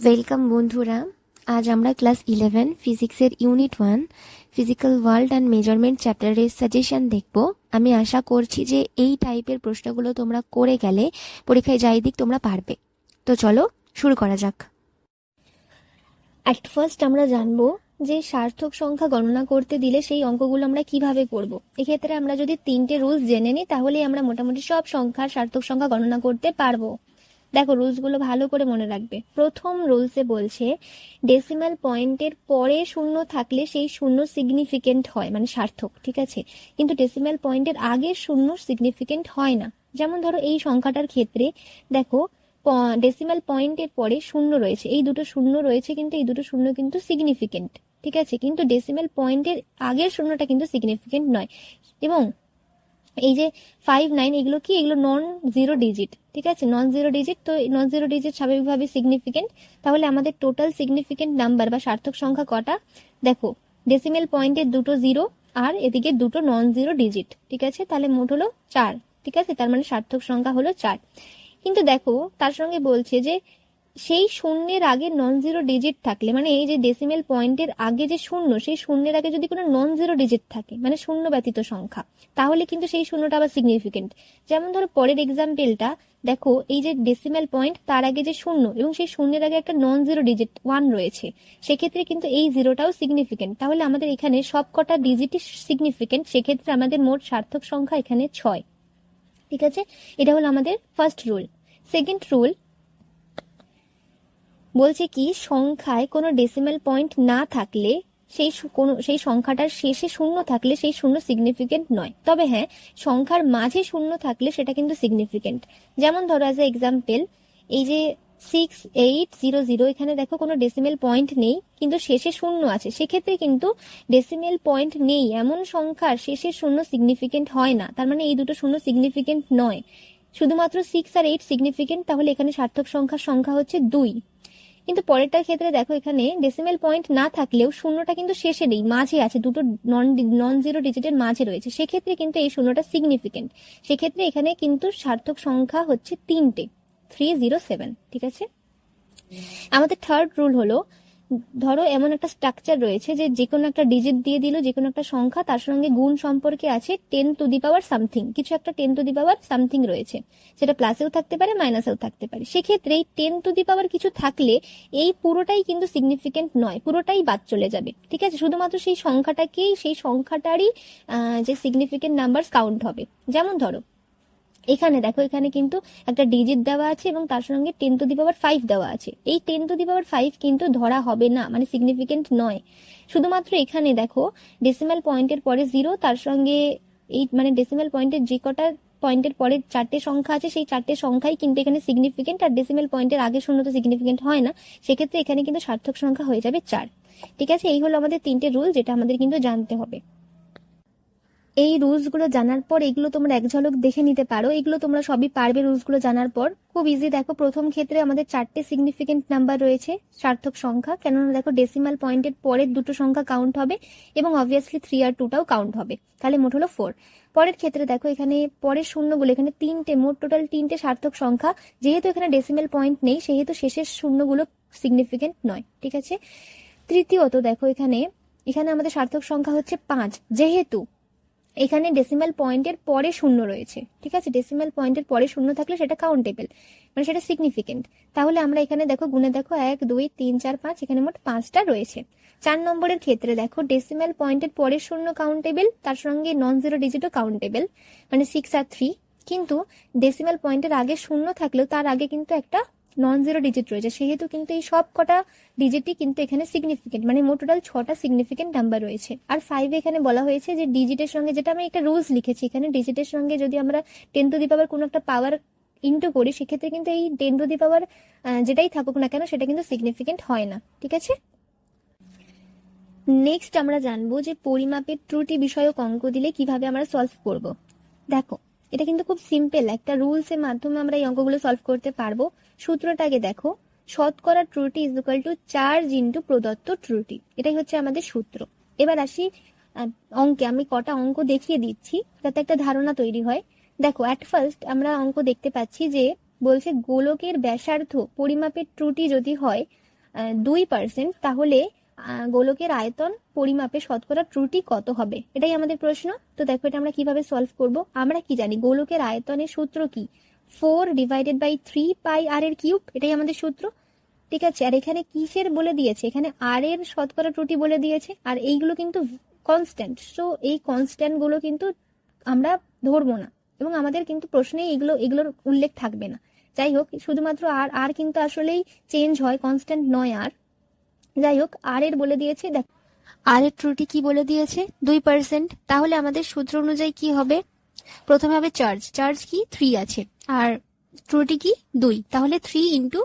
Welcome বন্ধুরা। আজ আমরা ক্লাস ইলেভেন ফিজিক্সের unit one physical world and measurement চ্যাপ্টারের সাজেশন দেখব। আমি আশা করছি যে এই টাইপের প্রশ্নগুলো তোমরা করে গেলে পরীক্ষায় যাই দিক তোমরা পারবে। তো চলো, শুরু করা যাক। অ্যাট ফার্স্ট আমরা জানব যে সার্থক সংখ্যা গণনা করতে দিলে সেই অঙ্কগুলো আমরা কীভাবে করব। এক্ষেত্রে আমরা যদি তিনটে রুলস জেনে নিই, তাহলেই আমরা মোটামুটি সব সংখ্যার সার্থক সংখ্যা গণনা করতে পারব। দেখো, রুলসগুলো ভালো করে মনে রাখবে। প্রথম রুলসে বলছে ডেসিমাল পয়েন্টের পরে শূন্য থাকলে সেই শূন্য সিগনিফিকেন্ট হয় মানে সার্থক, ঠিক আছে? কিন্তু ডেসিমাল পয়েন্টের আগে শূন্য সিগনিফিকেন্ট হয় না। যেমন ধরো, এই সংখ্যাটার ক্ষেত্রে দেখো ডেসিমাল পয়েন্টের পরে শূন্য রয়েছে। এই দুটো শূন্য রয়েছে কিন্তু, এই দুটো শূন্য কিন্তু সিগনিফিকেন্ট ঠিক আছে? কিন্তু ডেসিমাল পয়েন্টের আগের শূন্যটা কিন্তু সিগনিফিকেন্ট নয়। এবং এই যে ফাইভ নাইন এগুলো কি? এগুলো নন জিরো ডিজিট ঠিক আছে? নন জিরো ডিজিট তো নন জিরো ডিজিট স্বাভাবিকভাবে সিগনিফিকেন্ট তাহলে আমাদের টোটাল সিগনিফিকেন্ট নাম্বার বা সার্থক সংখ্যা কটা? দেখো ডেসিমেল পয়েন্টের দুটো জিরো আর এদিকে দুটো নন জিরো ডিজিট ঠিক আছে? তাহলে মোট হলো চার, ঠিক আছে? তার মানে সার্থক সংখ্যা হলো চার। কিন্তু দেখো, তার সঙ্গে বলছে যে সেই শূন্যের আগে নন জিরো ডিজিট থাকলে মানে এই যে ডেসিমেল পয়েন্টের আগে যে শূন্য, সেই শূন্যের আগে যদি কোনো নন জিরো ডিজিট থাকে মানে শূন্য ব্যতীত সংখ্যা, তাহলে কিন্তু সেই শূন্যটা আবার সিগনিফিকেন্ট যেমন ধরো পরের এক্সাম্পলটা দেখো এই যে ডেসিমেল পয়েন্ট তার আগে যে শূন্য এবং সেই শূন্যের আগে একটা নন জিরো ডিজিট ওয়ান রয়েছে, সেক্ষেত্রে কিন্তু এই জিরোটাও সিগনিফিকেন্ট তাহলে আমাদের এখানে সবকটা ডিজিটই সিগনিফিকেন্ট সেক্ষেত্রে আমাদের মোট সার্থক সংখ্যা এখানে ছয়। ঠিক আছে? এটা হলো আমাদের ফার্স্ট রুল সেকেন্ড রুল বলছে কি, সংখ্যায় কোনো ডেসিমেল পয়েন্ট না থাকলে সেই কোনো সেই সংখ্যাটার শেষে শূন্য থাকলে সেই শূন্য সিগনিফিকেন্ট নয়। তবে হ্যাঁ সংখ্যার মাঝে শূন্য থাকলে সেটা কিন্তু সিগনিফিকেন্ট যেমন ধরো অ্যাজ এ এক্সাম্পল এই যে সিক্স এইট জিরো জিরো এখানে দেখো কোনো ডেসিমেল পয়েন্ট নেই, কিন্তু শেষে শূন্য আছে। সেক্ষেত্রে কিন্তু ডেসিমেল পয়েন্ট নেই, এমন সংখ্যার শেষে শূন্য সিগনিফিকেন্ট হয় না। তার মানে এই দুটো শূন্য সিগনিফিকেন্ট নয়। শুধুমাত্র সিক্স আর এইট সিগনিফিকেন্ট তাহলে এখানে সার্থক সংখ্যার সংখ্যা হচ্ছে দুই। কিন্তু পরেরটার ক্ষেত্রে দেখো এখানে ডেসিমেল পয়েন্ট না থাকলেও শূন্যটা কিন্তু শেষে নেই, মাঝে আছে, দুটো নন নন জিরো ডিজিটের মাঝে রয়েছে। সেক্ষেত্রে কিন্তু এই শূন্যটা সিগনিফিকেন্ট সেক্ষেত্রে এখানে কিন্তু সার্থক সংখ্যা হচ্ছে তিনটে থ্রি জিরো সেভেন ঠিক আছে? আমাদের থার্ড রুল হলো ধরো, এমন একটা স্ট্রাকচার রয়েছে যে যে কোনো একটা ডিজিট দিয়ে দিল যে কোনো একটা সংখ্যা, তার সঙ্গে গুণ সম্পর্কে আছে ten to the power something কিছু একটা ten to the power something রয়েছে। সেটা প্লাসেও থাকতে পারে মাইনাসেও থাকতে পারে। সেক্ষেত্রে এই টেন টু দি পাওয়ার কিছু থাকলে এই পুরোটাই কিন্তু সিগনিফিকেন্ট নয়, পুরোটাই বাদ চলে যাবে। ঠিক আছে? শুধুমাত্র সেই সংখ্যাটাকেই, সেই সংখ্যাটারই যে সিগনিফিকেন্ট নাম্বার কাউন্ট হবে। যেমন ধরো এখানে দেখো, এখানে কিন্তু একটা ডিজিট দেওয়া আছে এবং তার সঙ্গে ten to the power five দেওয়া আছে। এই ten to the power five কিন্তু ধরা হবে না মানে সিগনিফিকেন্ট নয়। শুধুমাত্র এখানে দেখো ডেসিমাল পয়েন্টের পরে জিরো তার সঙ্গে এই মানে ডেসিমাল পয়েন্টের যে কটা পয়েন্টের পরে চারটে সংখ্যা আছে, সেই চারটে সংখ্যাই কিন্তু এখানে সিগনিফিকেন্ট আর ডেসিমাল পয়েন্টের আগে শূন্য তো সিগনিফিকেন্ট হয় না। সেক্ষেত্রে এখানে কিন্তু সার্থক সংখ্যা হয়ে যাবে চার। ঠিক আছে, এই হলো আমাদের তিনটে রুল যেটা আমাদের কিন্তু জানতে হবে। এই রুলসগুলো জানার পর এগুলো তোমরা এক ঝলক দেখে নিতে পারো। এগুলো তোমরা সবই পারবে রুলসগুলো জানার পর। খুব ইজি দেখো, প্রথম ক্ষেত্রে আমাদের চারটে সিগনিফিকেন্ট নাম্বার রয়েছে সার্থক সংখ্যা। কেননা দেখো ডেসিমাল পয়েন্টের পরের দুটো সংখ্যা কাউন্ট হবে এবং অবভিয়াসলি থ্রি আর টুটাও কাউন্ট হবে। তাহলে মোট হলো ফোর পরের ক্ষেত্রে দেখো, এখানে পরের শূন্যগুলো, এখানে তিনটে, মোট টোটাল তিনটে সার্থক সংখ্যা। যেহেতু এখানে ডেসিমাল পয়েন্ট নেই, সেহেতু শেষের শূন্যগুলো সিগনিফিকেন্ট নয়। ঠিক আছে? তৃতীয়ত দেখো, এখানে এখানে আমাদের সার্থক সংখ্যা হচ্ছে পাঁচ। যেহেতু এখানে ডেসিমাল পয়েন্টের পরে শূন্য রয়েছে, ঠিক আছে? ডেসিমাল পয়েন্টের পরে শূন্য থাকলে সেটা কাউন্টেবল মানে সেটা সিগনিফিকেন্ট তাহলে আমরা এখানে দেখো গুণে দেখো, এক, দুই, তিন, চার, পাঁচ, এখানে মোট পাঁচটা রয়েছে। চার নম্বরের ক্ষেত্রে দেখো ডেসিমাল পয়েন্টের পরের শূন্য কাউন্টেবল তার সঙ্গে নন জিরো ডিজিটও কাউন্টেবল মানে সিক্স আর থ্রি কিন্তু ডেসিমাল পয়েন্টের আগে শূন্য থাকলেও তার আগে কিন্তু একটা নন জিরো ডিজিট রয়েছে, সেহেতু কিন্তু এই সব কটা ডিজিটই কিন্তু এখানে সিগনিফিকেন্ট মানে মোট টোটাল ছটা সিগনিফিকেন্ট নাম্বার রয়েছে। আর ফাইভ এখানে বলা হয়েছে যে ডিজিটের সঙ্গে, যেটা আমি একটা রুলস লিখেছি, এখানে ডিজিটের সঙ্গে যদি আমরা টেন টু দি পাওয়ার কোনো একটা পাওয়ার ইন্টু করি, সেক্ষেত্রে কিন্তু এই টেন টু দি পাওয়ার যেটাই থাকুক না কেন, সেটা কিন্তু সিগনিফিকেন্ট হয় না, ঠিক আছে? নেক্সট আমরা জানব যে পরিমাপের ত্রুটি বিষয়ক অঙ্ক দিলে কীভাবে আমরা সলভ করব। দেখো এটা কিন্তু খুব সিম্পল একটা রুলস এর মাধ্যমে আমরা এই অঙ্কগুলো সলভ করতে পারব। সূত্রটাকে দেখো, শতকরা ত্রুটি is equal to charge into প্রদত্ত ত্রুটি। এটাই হচ্ছে আমাদের সূত্র। এবার আসি অঙ্কে। আমি কটা অঙ্ক দেখিয়ে দিচ্ছি, যাতে একটা ধারণা তৈরি হয়। দেখো অ্যাট ফার্স্ট আমরা অঙ্ক দেখতে পাচ্ছি যে বলছে গোলকের ব্যাসার্ধ পরিমাপের ত্রুটি যদি হয় দুই পার্সেন্ট তাহলে গোলকের আয়তন পরিমাপে শতকরা ত্রুটি কত হবে? এটাই আমাদের প্রশ্ন। তো দেখো এটা আমরা কীভাবে সলভ করব? আমরা কি জানি? গোলকের আয়তনের সূত্র কি? Four divided by three pi r এর কিউব এটাই আমাদের সূত্র। ঠিক আছে? আর এখানে কিসের বলে দিয়েছে? এখানে আর এর শতকরা ত্রুটি বলে দিয়েছে। আর এইগুলো কিন্তু কনস্ট্যান্ট সো এই কনস্ট্যান্টগুলো কিন্তু আমরা ধরবো না। এবং আমাদের কিন্তু প্রশ্নে এগুলো এগুলোর উল্লেখ থাকবে না। যাই হোক, শুধুমাত্র আর আর কিন্তু আসলেই চেঞ্জ হয় কনস্ট্যান্ট নয় আর। যাই হোক আর এর বলে দিয়েছে, দেখ। আর এর ত্রুটি কি বলে দিয়েছে? দুই পার্সেন্ট তাহলে আমাদের সূত্র অনুযায়ী কি হবে? প্রথমে হবে চার্জ চার্জ কি? থ্রি আছে। আর ত্রুটি কি? দুই। তাহলে থ্রি ইন্টু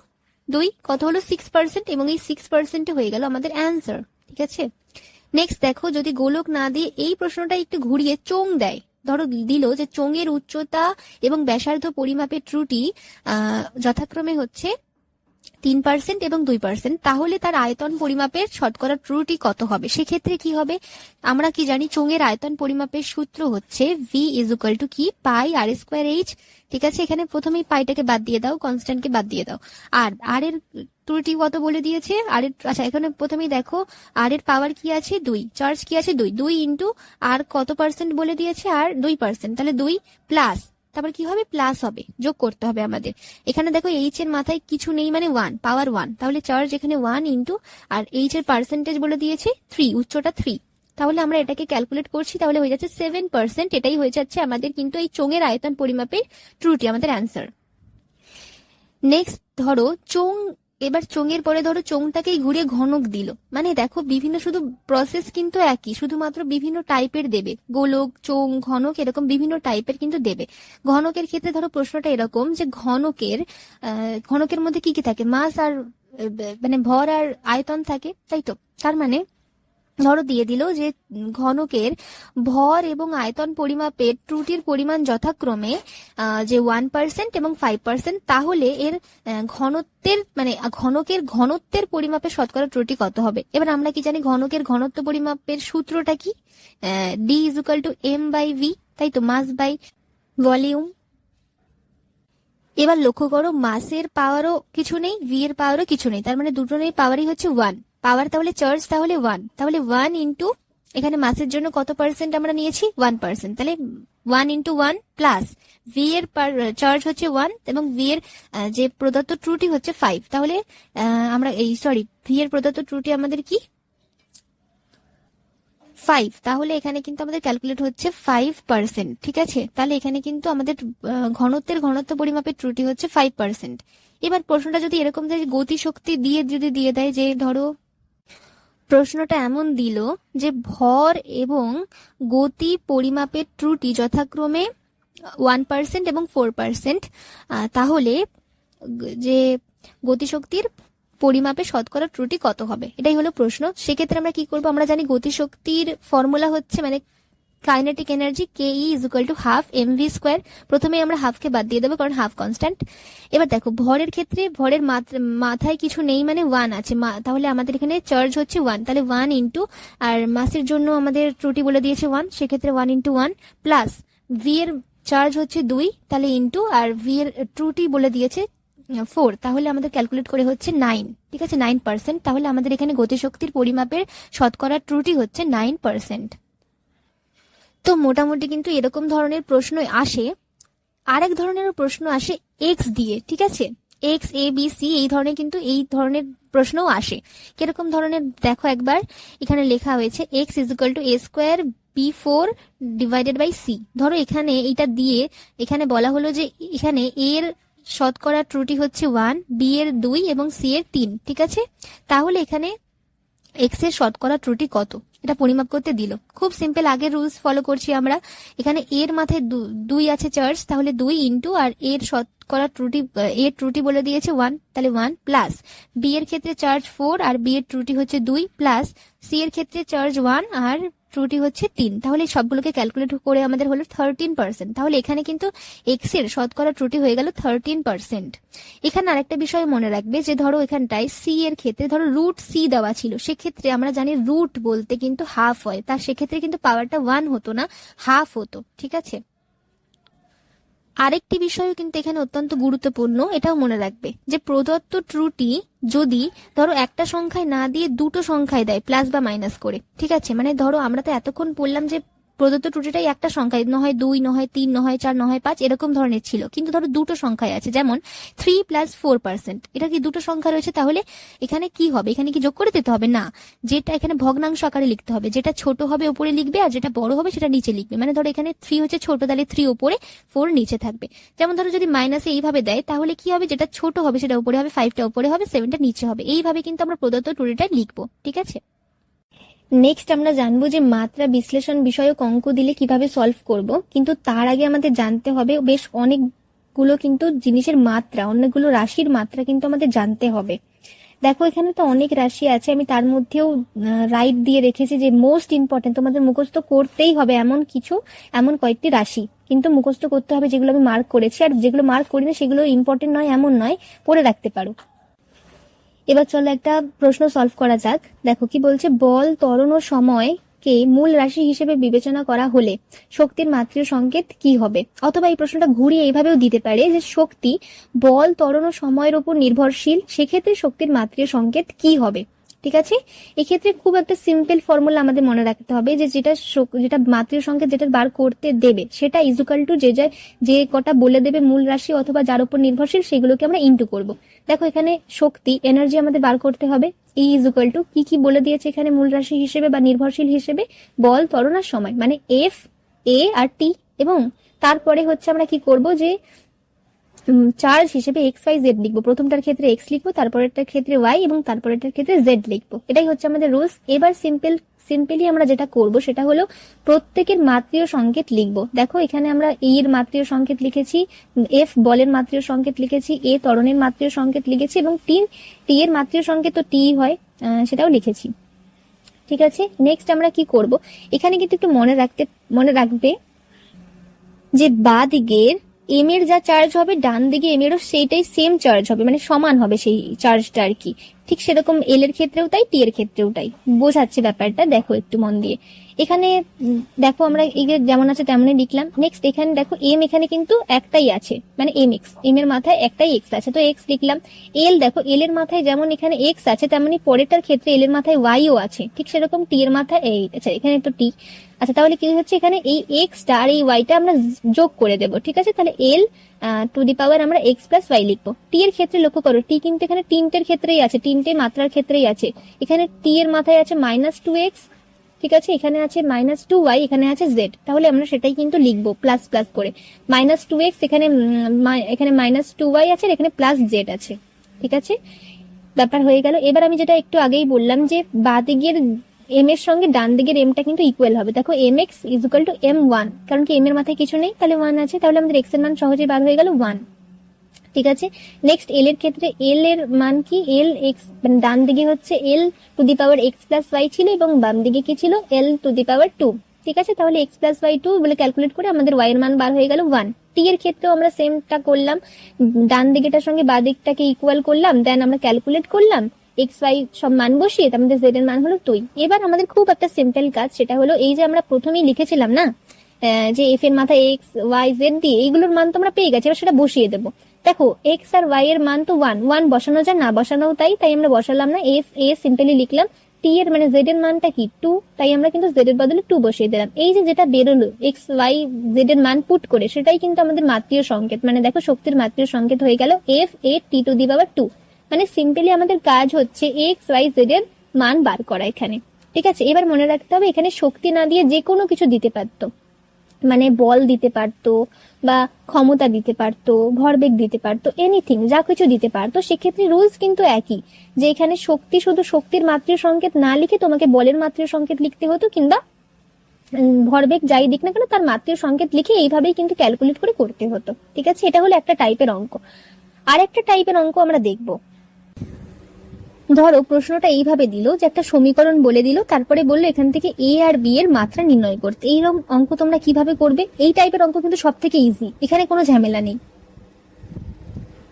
দুই কত হলো? সিক্স পার্সেন্ট এবং এই সিক্স পার্সেন্ট হয়ে গেল আমাদের অ্যান্সার ঠিক আছে? নেক্সট দেখো, যদি গোলক না দিয়ে এই প্রশ্নটা একটু ঘুরিয়ে চোং দেয়, ধরো দিল যে চোঙের উচ্চতা এবং ব্যাসার্ধ পরিমাপের ত্রুটি যথাক্রমে হচ্ছে তিন পার্সেন্ট এবং দুই পার্সেন্ট তাহলে তার আয়তন পরিমাপের শতকরা ত্রুটি কত হবে? সেক্ষেত্রে কি হবে? আমরা কি জানি, চোঙের আয়তন পরিমাপের সূত্র হচ্ছে ভি ইজ ইকুয়াল টু কি? পাই আর স্কোয়ার এইচ ঠিক আছে, এখানে প্রথমেই পাইটাকে বাদ দিয়ে দাও কনস্ট্যান্টকে বাদ দিয়ে দাও। আর আর এর ত্রুটি কত বলে দিয়েছে? আর এর আচ্ছা এখানে প্রথমেই দেখো আর এর পাওয়ার কি আছে? দুই। চার্জ কি আছে? দুই। দুই ইন্টু আর কত পার্সেন্ট বলে দিয়েছে? আর দুই পার্সেন্ট তাহলে দুই প্লাস তারপর কি হবে? প্লাস হবে। যোগ করতে হবে আমাদের। এখানে দেখো এইচ এর মাথায় কিছু নেই মানে ওয়ান পাওয়ার ওয়ান তাহলে চার্জ এখানে ওয়ান ইন্টু আর এইচ এর পার্সেন্টেজ বলে দিয়েছে থ্রি উচ্চটা থ্রি তাহলে আমরা এটাকে ক্যালকুলেট করছি, তাহলে হয়ে যাচ্ছে সেভেন পার্সেন্ট এটাই হয়ে যাচ্ছে আমাদের কিন্তু এই চোঙের আয়তন পরিমাপের ত্রুটি, আমাদের অ্যান্সার নেক্সট ধরো চোং এবার চোঙের পরে ধরো চোঙটাকেই ঘুরে ঘনক দিল। মানে দেখো বিভিন্ন শুধু প্রসেস কিন্তু একই, শুধুমাত্র বিভিন্ন টাইপের দেবে। গোলক চোং ঘনক এরকম বিভিন্ন টাইপের কিন্তু দেবে। ঘনকের ক্ষেত্রে ধরো প্রশ্নটা এরকম যে ঘনকের ঘনকের মধ্যে কি কি থাকে? মাস আর মানে ভর আর আয়তন থাকে, তাই তো? তার মানে ধরো দিয়ে দিল যে ঘনকের ভর এবং আয়তন পরিমাপের ত্রুটির পরিমাণ যথাক্রমে যে ওয়ান পার্সেন্ট এবং ফাইভ পার্সেন্ট তাহলে এর ঘনত্বের মানে ঘনকের ঘনত্বের পরিমাপের শতকরা ত্রুটি কত হবে? এবার আমরা কি জানি ঘনকের ঘনত্ব পরিমাপের সূত্রটা কি? D is equal to M by V তাই তো মাস বাই ভলিউম এবার লক্ষ্য করো মাসের পাওয়ারও কিছু নেই ভি এর পাওয়ারও কিছু নেই, তার মানে দুটো নেই পাওয়ারই হচ্ছে ওয়ান পাওয়ার তাহলে চার্জ তাহলে ওয়ান তাহলে ওয়ান ইন্টু এখানে মাসের জন্য কত পার্সেন্ট আমরা নিয়েছি? ওয়ান পার্সেন্ট তাহলে one into one plus V এর চার্জ হচ্ছে ওয়ান এবং ভি এর যে প্রদত্ত ত্রুটি হচ্ছে ফাইভ তাহলে আমরা এই সরি ভি এর প্রদত্ত ত্রুটি আমাদের কি? ফাইভ তাহলে এখানে কিন্তু আমাদের ক্যালকুলেট হচ্ছে ফাইভ পার্সেন্ট ঠিক আছে? তাহলে এখানে কিন্তু আমাদের ঘনত্বের ঘনত্ব পরিমাপের ত্রুটি হচ্ছে ফাইভ পার্সেন্ট এবার প্রশ্নটা যদি এরকম যে গতিশক্তি দিয়ে যদি দিয়ে দেয় যে ধরো প্রশ্নটা এমন দিল যে ভর এবং গতি পরিমাপের ত্রুটি যথাক্রমে ওয়ান পার্সেন্ট এবং ফোর পার্সেন্ট তাহলে যে গতিশক্তির পরিমাপে শতকরা ত্রুটি কত হবে? এটাই হলো প্রশ্ন। সেক্ষেত্রে আমরা কি করব? আমরা জানি গতিশক্তির ফর্মুলা হচ্ছে মানে kinetic energy K E is equal to half M V square প্রথমে আমরা হাফকে বাদ দিয়ে দেবো, কারণ হাফ কনস্ট্যান্ট এবার দেখো, ভরের ক্ষেত্রে ভরের মাথায় কিছু নেই মানে ওয়ান আছে। তাহলে আমাদের এখানে চার্জ হচ্ছে ওয়ান তাহলে ওয়ান ইন্টু আর মাসের জন্য আমাদের ত্রুটি বলে দিয়েছে ওয়ান সেক্ষেত্রে one into one plus V এর চার্জ হচ্ছে দুই, তাহলে ইন্টু আর ভি এর ত্রুটি বলে দিয়েছে ফোর তাহলে আমাদের ক্যালকুলেট করে হচ্ছে নাইন ঠিক আছে? নাইন পার্সেন্ট তাহলে আমাদের এখানে গতিশক্তির পরিমাপের শতকরা ত্রুটি হচ্ছে নাইন পার্সেন্ট তো মোটামুটি কিন্তু এরকম ধরনের প্রশ্ন আসে। আরেক ধরনের প্রশ্ন আসে এক্স দিয়ে, ঠিক আছে? এক্স এ বি সি এই ধরনের কিন্তু এই ধরনের প্রশ্নও আসে। কীরকম ধরনের? দেখো একবার, এখানে লেখা হয়েছে X is equal to A square B four divided by C ধরো এখানে এটা দিয়ে, এখানে বলা হলো যে এখানে এর শতকরা ত্রুটি হচ্ছে ওয়ান বি এর দুই এবং সি এর তিন, ঠিক আছে? তাহলে এখানে এক্সের শতকরা ত্রুটি কত? এটা পরিমাপ করতে দিল। খুব সিম্পল আগের রুলস ফলো করছি আমরা। এখানে এর মাথায় দুই আছে চার্জ তাহলে দুই ইন্টু আর এর শতকরা ত্রুটি এর ত্রুটি বলে দিয়েছে ওয়ান তাহলে ওয়ান প্লাস বি এর ক্ষেত্রে চার্জ ফোর আর বি এর ত্রুটি হচ্ছে দুই প্লাস সি এর ক্ষেত্রে চার্জ ওয়ান আর ত্রুটি হচ্ছে তিন। তাহলে সবগুলোকে ক্যালকুলেট করে আমাদের হলো থার্টিন পার্সেন্ট তাহলে এখানে কিন্তু এক্সের শতকরা ত্রুটি হয়ে গেল থার্টিন পার্সেন্ট এখানে আরেকটা বিষয় মনে রাখবে যে ধরো এখানটায় সি এর ক্ষেত্রে ধরো রুট সি দেওয়া ছিল, সেক্ষেত্রে আমরা জানি রুট বলতে কিন্তু হাফ হয়। তার সেক্ষেত্রে কিন্তু পাওয়ারটা ওয়ান হতো না হাফ হতো, ঠিক আছে? আরেকটি বিষয়ও কিন্তু এখানে অত্যন্ত গুরুত্বপূর্ণ, এটাও মনে রাখবে যে প্রদত্ত ত্রুটি যদি ধরো একটা সংখ্যায় না দিয়ে দুটো সংখ্যায় দেয় প্লাস বা মাইনাস করে, ঠিক আছে? মানে ধরো আমরা তো এতক্ষণ বললাম যে প্রদত্ত ত্রুটিটাই একটা সংখ্যায়, নয় দুই, নয় তিন, নয় চার, নয় পাঁচ, এরকম ধরনের ছিল। কিন্তু ধরো দুটো সংখ্যায় আছে, যেমন থ্রি প্লাস ফোর পার্সেন্ট এটা কি দুটো সংখ্যা রয়েছে? তাহলে এখানে কি হবে? এখানে কি যোগ করে দিতে হবে? না। যেটা এখানে ভগ্নাংশ আকারে লিখতে হবে। যেটা ছোট হবে উপরে লিখবে আর যেটা বড় হবে সেটা নিচে লিখবে। মানে ধরো এখানে থ্রি হচ্ছে ছোট, তাহলে থ্রি উপরে ফোর নিচে থাকবে। যেমন ধরো যদি মাইনাসে এইভাবে দেয়, তাহলে কি হবে? যেটা ছোট হবে সেটা উপরে হবে ফাইভটা উপরে হবে সেভেনটা নিচে হবে। এইভাবে কিন্তু আমরা প্রদত্ত টুরিটা লিখব। ঠিক আছে? নেক্সট আমরা জানব যে মাত্রা বিশ্লেষণ বিষয়ক অঙ্ক দিলে কীভাবে সলভ করব। কিন্তু তার আগে আমাদের জানতে হবে, বেশ অনেকগুলো কিন্তু জিনিসের মাত্রা, অনেকগুলো রাশির মাত্রা কিন্তু আমাদের জানতে হবে। দেখো, এখানে তো অনেক রাশি আছে, আমি তার মধ্যেও রাইট দিয়ে রেখেছি যে মোস্ট ইম্পর্টেন্ট তোমাদের মুখস্থ করতেই হবে এমন কিছু, এমন কয়েকটি রাশি। কিন্তু মুখস্থ করতে হবে যেগুলো আমি মার্ক করেছি, আর যেগুলো মার্ক করিনি সেগুলো ইম্পর্টেন্ট নয়, এমন নয়, পড়ে রাখতে পারো। এবার চলো একটা প্রশ্ন সলভ করা যাক। দেখো কি বলছে, বল, ত্বরণ ও সময় কে মূল রাশি হিসেবে বিবেচনা করা হলে শক্তির মাতৃ সংকেত কি হবে? অথবা এই প্রশ্নটা ঘুরিয়ে এইভাবেও দিতে পারে যে শক্তি বল, ত্বরণ ও সময়ের উপর নির্ভরশীল, সেক্ষেত্রে শক্তির মাতৃ সংকেত কি হবে? ঠিক আছে? এক্ষেত্রে খুব একটা সিম্পল ফর্মুলা আমাদের মনে রাখতে হবে যে যেটা যেটা মাতৃ সংকেত যেটা বার করতে দেবে, সেটা ইজুকাল টু যে যা- যে কটা বলে দেবে মূল রাশি অথবা যার উপর নির্ভরশীল সেগুলোকে আমরা ইন্টু করব। দেখো এখানে শক্তি এনার্জি আমাদের বার করতে হবে। ই ইজুকাল টু কি কি বলে দিয়েছে এখানে মূল রাশি হিসেবে বা নির্ভরশীল হিসেবে? বল ত্বরণ সময় মানে এফ এ আর টি এবং তারপরে হচ্ছে আমরা কি করব যে চার্জ হিসেবে এক্স ওয়াই জেড লিখব। প্রথমটার ক্ষেত্রে এক্স লিখব, তারপরেরটার ক্ষেত্রে ওয়াই এবং তারপরেরটার ক্ষেত্রে জেড লিখব। এটাই হচ্ছে আমাদের রুলস এবার সিম্পল সিম্পলি আমরা যেটা করব সেটা হলো প্রত্যেকের মাত্রীয় সংকেত লিখব। দেখো, এখানে আমরা এ এর মাত্রীয় সংকেত লিখেছি এফ বলের মাত্রীয় সংকেত লিখেছি এ তরণের মাত্রীয় সংকেত লিখেছি এবং টি টি এর মাত্রীয় সংকেত তো টি হয় সেটাও লিখেছি। ঠিক আছে? নেক্সট আমরা কি করব? এখানে কিন্তু একটু মনে রাখতে, মনে রাখবে যে বা দিকের এম এর যা চার্জ হবে ডান দিকে এম এরও সেইটাই সেম চার্জ হবে মানে সমান হবে সেই চার্জটা আর কি। ঠিক সেরকম এল এর ক্ষেত্রেও তাই টি এর ক্ষেত্রেও তাই। বোঝাচ্ছে ব্যাপারটা, দেখো একটু মন দিয়ে। এখানে দেখো আমরা এই যেমন আছে তেমনই লিখলাম। নেক্সট এখানে দেখো এম এখানে কিন্তু একটাই আছে। মানে এম এক্স এম এর মাথায় একটাই এক্স আছে। তো এক্স লিখলাম। এল দেখো এল এর মাথায় যেমন এখানে এক্স আছে, তেমনি পরেরটার ক্ষেত্রে এল এর মাথায় ওয়াইও আছে। ঠিক সেরকম টি এর মাথায় এই আচ্ছা এখানে তো টি আচ্ছা তাহলে কি হচ্ছে এখানে? এই এক্সটা আর এই ওয়াইটা আমরা যোগ করে দেবো, ঠিক আছে? তাহলে এল টু দি পাওয়ার আমরা এক্স প্লাস ওয়াই লিখব। টি এর ক্ষেত্রে লক্ষ্য করো টি কিন্তু এখানে তিনটের ক্ষেত্রেই আছে, তিনটে মাত্রার ক্ষেত্রেই আছে। এখানে টি এর মাথায় আছে মাইনাস টু এক্স ঠিক আছে, এখানে আছে মাইনাস টু ওয়াই এখানে আছে জেড তাহলে আমরা সেটাই কিন্তু লিখব প্লাস প্লাস করে। মাইনাস টু এক্স এখানে এখানে মাইনাস টু ওয়াই আছে এখানে প্লাস জেড আছে। ঠিক আছে? ব্যাপার হয়ে গেল। এবার আমি যেটা একটু আগেই বললাম যে বা দিকের এম এর সঙ্গে ডান দিকের এমটা কিন্তু ইকুয়াল হবে। দেখো M X is equal to M one কারণ কি এম এর মাথায় কিছু নেই, তাহলে ওয়ান আছে। তাহলে আমাদের এক্সের মান সহজে বার হয়ে গেল ওয়ান ঠিক আছে? নেক্সট এল এর ক্ষেত্রে এল এর মান কি? এল এক্স মানে ডান দিকে হচ্ছে L to the power X plus Y ছিল এবং বাম দিকে কি ছিল? এল টু দি পাওয়ার টু ঠিক আছে? তাহলে এক্স প্লাস ওয়াই টু বলে ক্যালকুলেট করে আমাদের ওয়াই এর মান বার হয়ে গেল ওয়ান টি এর ক্ষেত্রেও আমরা সেমটা করলাম। ডান দিকেটার সঙ্গে বা দিকটাকে ইকুয়াল করলাম দেন আমরা ক্যালকুলেট করলাম। এক্স ওয়াই সব মান বসিয়ে আমাদের জেড এর মান হলো দুই। এবার আমাদের খুব একটা সিম্পল কাজ, সেটা হলো এই যে আমরা প্রথমেই লিখেছিলাম না? যে এফ এর মাথায় এক্স ওয়াই জেড দিয়ে এইগুলোর মান তো আমরা পেয়ে গেছি, এবার সেটা বসিয়ে দেবো। দেখো এক্স আর ওয়াই এর মান তো ওয়ান ওয়ান বসানো যায়, না বসানো তাই তাই আমরা বসালাম না। এফ এ সিম্পলি লিখলাম। টি এর মানে জেড এর মানটা কি? টু তাই আমরা কিন্তু জেড এর বদলে টু বসিয়ে দিলাম। এই যে যেটা বেরোলো এক্স ওয়াই জেড এর মান পুট করে, সেটাই কিন্তু আমাদের মাত্রীয় সংকেত। মানে দেখো, শক্তির মাত্রীয় সংকেত হয়ে গেল। F A T to the power two মানে সিম্পলি আমাদের কাজ হচ্ছে এক্স ওয়াই জেড এর মান বার করা এখানে। ঠিক আছে, এবার মনে রাখতে হবে, এখানে শক্তি না দিয়ে যে কোনো কিছু দিতে পারতো। মানে বল দিতে পারতো বা ক্ষমতা দিতে পারতো, ভরবেগ দিতে পারতো এনিথিং যা কিছু দিতে পারতো, সেক্ষেত্রে রুলস কিন্তু একই। যে এখানে শক্তি শুধু শক্তির মাত্রীয় সংকেত না লিখে তোমাকে বলের মাত্রীয় সংকেত লিখতে হতো কিংবা ভরবেগ যাই দিক না কেন তার মাত্রীয় সংকেত লিখে এইভাবেই কিন্তু ক্যালকুলেট করে করতে হতো। ঠিক আছে? এটা হলো একটা টাইপের অঙ্ক। আর একটা টাইপের অঙ্ক আমরা দেখব। ধরো, প্রশ্নটা এইভাবে দিল যে একটা সমীকরণ বলে দিল, তারপরে বলল এখান থেকে এ আর বি এর মাত্রা নির্ণয় করতে। এইরকম অঙ্ক তোমরা কীভাবে করবে? এই টাইপের অঙ্ক কিন্তু সব থেকে ইজি এখানে কোনো ঝামেলা নেই।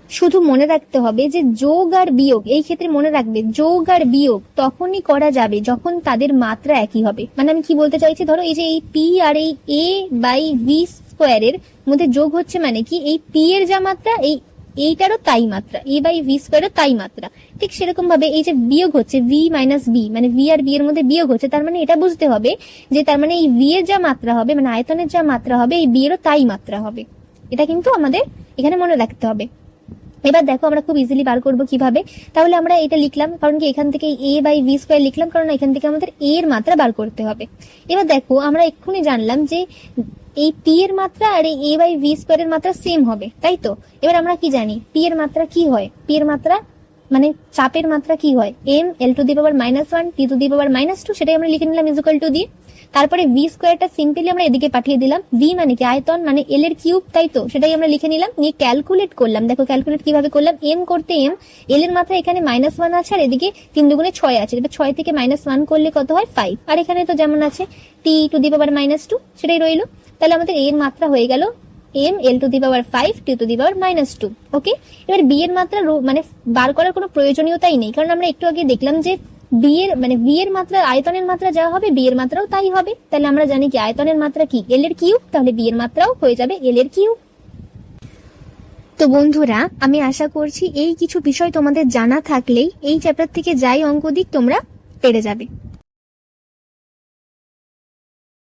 শুধু মনে রাখতে হবে যে যোগ আর বিয়োগ, এই ক্ষেত্রে মনে রাখবে, যোগ আর বিয়োগ তখনই করা যাবে যখন তাদের মাত্রা একই হবে। মানে আমি কি বলতে চাইছি, ধরো এই যে এই পি আর এই এ বাই ভি স্কোয়ারের মধ্যে যোগ হচ্ছে মানে কি? এই পি এর যা মাত্রা, এই এইটারও তাই মাত্রা এ বাই ভি স্কোয়ারও তাই মাত্রা। ঠিক সেরকম ভাবে এই যে বিয়োগ হচ্ছে ভি মাইনাস বি মানে ভি আর বি এর মধ্যে বিয়োগ হচ্ছে, তার মানে এটা বুঝতে হবে যে তার মানে এই ভি এর যা মাত্রা হবে মানে আয়তনের যা মাত্রা হবে, এই বি এরও তাই মাত্রা হবে। এটা কিন্তু আমাদের এখানে মনে রাখতে হবে। এবার দেখো আমরা খুব ইজিলি বার করব কীভাবে। তাহলে আমরা এটা লিখলাম, কারণ কি এখান থেকে এ বাই ভি স্কোয়ার লিখলাম, কারণ এখান থেকে আমাদের এ এর মাত্রা বার করতে হবে। এবার দেখো, আমরা এক্ষুনি জানলাম যে এই পি এর মাত্রা আর এই এ বাই ভি স্কোয়ারের মাত্রা সেম হবে, তাই তো? এবার আমরা কি জানি পি এর মাত্রা কি হয়? পি এর মাত্রা মানে চাপের মাত্রা কি হয়? M L to the power minus one T to the power minus two সেটাই আমরা লিখে নিলাম ইজিক্যাল টু দিয়ে। তারপরে ভি স্কোয়ারটা সিম্পলি আমরা এদিকে পাঠিয়ে দিলাম। ভি মানে কি? আয়তন মানে এল এর কিউব তাই তো? সেটাই আমরা লিখে নিলাম। নিয়ে ক্যালকুলেট করলাম। দেখো ক্যালকুলেট কীভাবে করলাম? এম করতে এম এল এর মাত্রা এখানে মাইনাস ওয়ান আছে আর এদিকে তিন দুগুণে ছয় আছে। এবার ছয় থেকে মাইনাস ওয়ান করলে কত হয়? ফাইভ আর এখানে তো যেমন আছে T to the power minus two সেটাই রইল। তাহলে আমাদের এর মাত্রা হয়ে গেল M L to the power five T to the power minus two okay এবার বি এর মাত্রা মানে বার করার কোনো প্রয়োজনীয়তাই নেই। কারণ আমরা একটু আগে দেখলাম যে বি এর মানে বিয়ের মাত্রা, আয়তনের মাত্রা যা হবে, বিয়ের মাত্রাও তাই হবে। তাহলে আমরা জানি কি, আয়তনের মাত্রা কি? এল এর কিউব, তাহলে বিয়ের মাত্রাও হয়ে যাবে এল এর কিউব। তো বন্ধুরা, আমি আশা করছি এই কিছু বিষয় তোমাদের জানা থাকলেই এই চ্যাপ্টার থেকে যাই অঙ্ক দিক তোমরা পেরে যাবে।